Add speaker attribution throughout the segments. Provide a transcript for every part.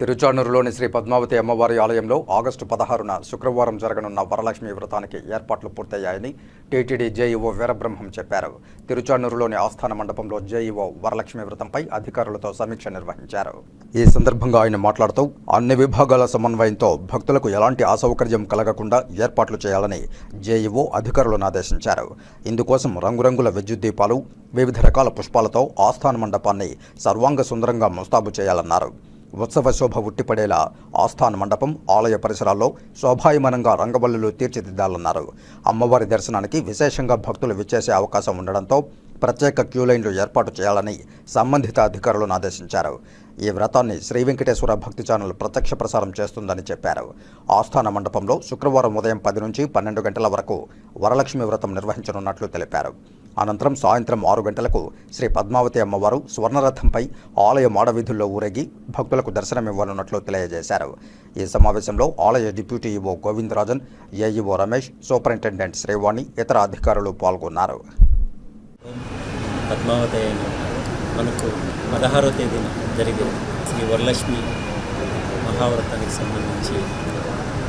Speaker 1: తిరుచానూరులోని శ్రీ పద్మావతి అమ్మవారి ఆలయంలో ఆగస్టు పదహారున శుక్రవారం జరగనున్న వరలక్ష్మి వ్రతానికి ఏర్పాట్లు పూర్తయ్యాయని టీటీడీ జేఈఓ వీరబ్రహ్మం చెప్పారు. తిరుచానూరులోని ఆస్థాన మండపంలో జేఈఓ వరలక్ష్మి వ్రతంపై అధికారులతో సమీక్ష నిర్వహించారు. ఈ సందర్భంగా ఆయన మాట్లాడుతూ అన్ని విభాగాల సమన్వయంతో భక్తులకు ఎలాంటి అసౌకర్యం కలగకుండా ఏర్పాట్లు చేయాలని జేఈఓ అధికారులను ఆదేశించారు. ఇందుకోసం రంగురంగుల విద్యుత్ దీపాలు వివిధ రకాల పుష్పాలతో ఆస్థాన మండపాన్ని సర్వాంగ సుందరంగా ముస్తాబు చేయాలన్నారు. ఉత్సవ శోభ ఉట్టిపడేలా ఆస్థాన మండపం ఆలయ పరిసరాల్లో శోభాయమానంగా రంగవల్లులు తీర్చిదిద్దాలన్నారు. అమ్మవారి దర్శనానికి విశేషంగా భక్తులు విచ్చేసే అవకాశం ఉండడంతో ప్రత్యేక క్యూ లైన్లు ఏర్పాటు చేయాలని సంబంధిత అధికారులను ఆదేశించారు. ఈ వ్రతాన్ని శ్రీ వెంకటేశ్వర భక్తి ఛానల్ ప్రత్యక్ష ప్రసారం చేస్తుందని చెప్పారు. ఆస్థాన మండపంలో శుక్రవారం ఉదయం పది నుంచి పన్నెండు గంటల వరకు వరలక్ష్మి వ్రతం నిర్వహించనున్నట్లు తెలిపారు. అనంతరం సాయంత్రం ఆరు గంటలకు శ్రీ పద్మావతి అమ్మవారు స్వర్ణరథంపై ఆలయ మాడవీధుల్లో ఊరేగి భక్తులకు దర్శనమివ్వనున్నట్లు తెలియజేశారు. ఈ సమావేశంలో ఆలయ deputy EO Govindarajan AEO Ramesh superintendent Srivani ఇతర అధికారులు పాల్గొన్నారు.
Speaker 2: పద్మావతి మనకు పదహారో తేదీన జరిగే శ్రీ వరలక్ష్మి మహావ్రతానికి సంబంధించి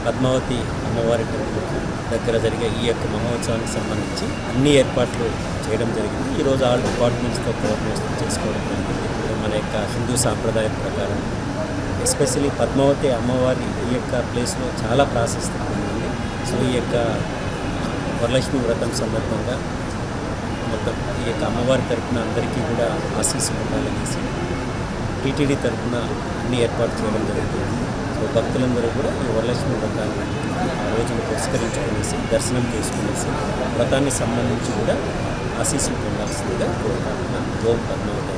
Speaker 2: పద్మావతి అమ్మవారి దగ్గర జరిగే ఈ యొక్క మహోత్సవానికి సంబంధించి అన్ని ఏర్పాట్లు చేయడం జరిగింది. ఈరోజు ఆల్ డిపార్ట్మెంట్స్తో కోఆర్డినేషన్ చేసుకోవడం జరిగింది. మన యొక్క హిందూ సాంప్రదాయం ప్రకారం ఎస్పెషలీ పద్మావతి అమ్మవారి ఈ యొక్క ప్లేస్లో చాలా ప్రాశస్త్యం ఉంది. సో ఈ యొక్క వరలక్ష్మి వ్రతం సందర్భంగా మొత్తం ఈ యొక్క అమ్మవారి తరఫున అందరికీ కూడా ఆశీస్సులు ఉండాలనేసి టీటీడీ తరపున అన్ని ఏర్పాటు చేయడం జరుగుతుంది. భక్తులందరూ కూడా ఈ వరలక్ష్మి వ్రతాన్ని ఆ రోజును పురస్కరించుకునేసి దర్శనం చేసుకునేసి వ్రతానికి సంబంధించి కూడా ఆశీస్సులు పొందాల్సిందిగా కోరుకుంటున్నాను. ఓం పద్మావతి